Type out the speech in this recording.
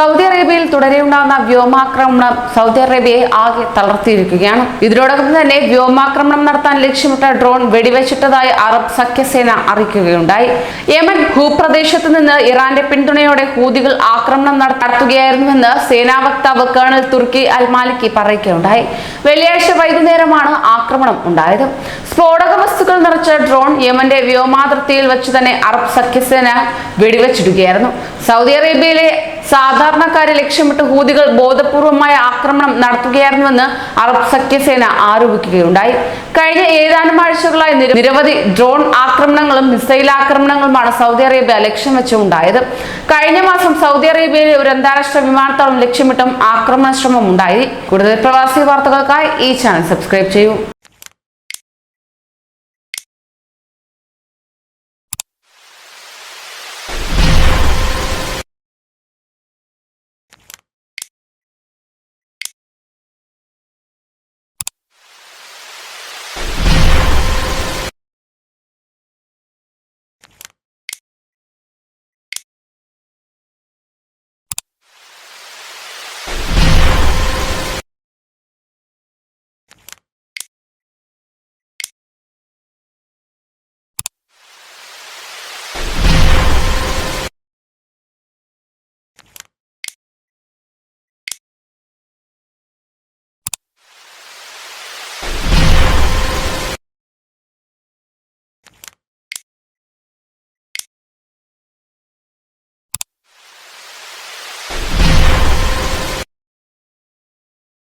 Saudi അറേബ്യയിൽ തുടരെയുണ്ടാകുന്ന വ്യോമാക്രമണം Saudi അറേബ്യയെ ആകെ തളർത്തിയിരിക്കുകയാണ്. ഇതിനോടൊപ്പം തന്നെ വ്യോമാക്രമണം നടത്താൻ ലക്ഷ്യമിട്ട ഡ്രോൺ വെടിവെച്ചിട്ടതായി അറബ് സഖ്യസേന അറിയിക്കുകയുണ്ടായി. യമൻ ഭൂപ്രദേശത്ത് നിന്ന് ഇറാന്റെ പിന്തുണയോടെ ഹൂതികൾ ആക്രമണം നടത്തുകയായിരുന്നുവെന്ന് സേനാ വക്താവ് കേണൽ തുർക്കി അൽ മാലിക്കി പറയുകയുണ്ടായി. വെള്ളിയാഴ്ച വൈകുന്നേരമാണ് ആക്രമണം ഉണ്ടായത്. സ്ഫോടക വസ്തുക്കൾ നിറച്ച ഡ്രോൺ യമന്റെ വ്യോമാതിർത്തിയിൽ വെച്ച് തന്നെ അറബ് സഖ്യസേന വെടിവെച്ചിടുകയായിരുന്നു. സൗദി അറേബ്യയിലെ സാധാരണക്കാരെ ലക്ഷ്യമിട്ട് ഹൂതികൾ ബോധപൂർവമായ ആക്രമണം നടത്തുകയായിരുന്നുവെന്ന് അറബ് സഖ്യസേന ആരോപിക്കുകയുണ്ടായി. കഴിഞ്ഞ ഏതാനും ആഴ്ചകളായി നിര- നിരവധി ഡ്രോൺ ആക്രമണങ്ങളും മിസൈൽ ആക്രമണങ്ങളുമാണ് സൗദി അറേബ്യ ലക്ഷ്യം വെച്ചുണ്ടായത് കഴിഞ്ഞ മാസം സൗദി അറേബ്യയിലെ ഒരു അന്താരാഷ്ട്ര വിമാനത്താവളം ലക്ഷ്യമിട്ടും ആക്രമണ ശ്രമം ഉണ്ടായി കൂടുതൽ പ്രവാസി വാർത്തകൾക്കായി ഈ ചാനൽ സബ്സ്ക്രൈബ് ചെയ്യൂ.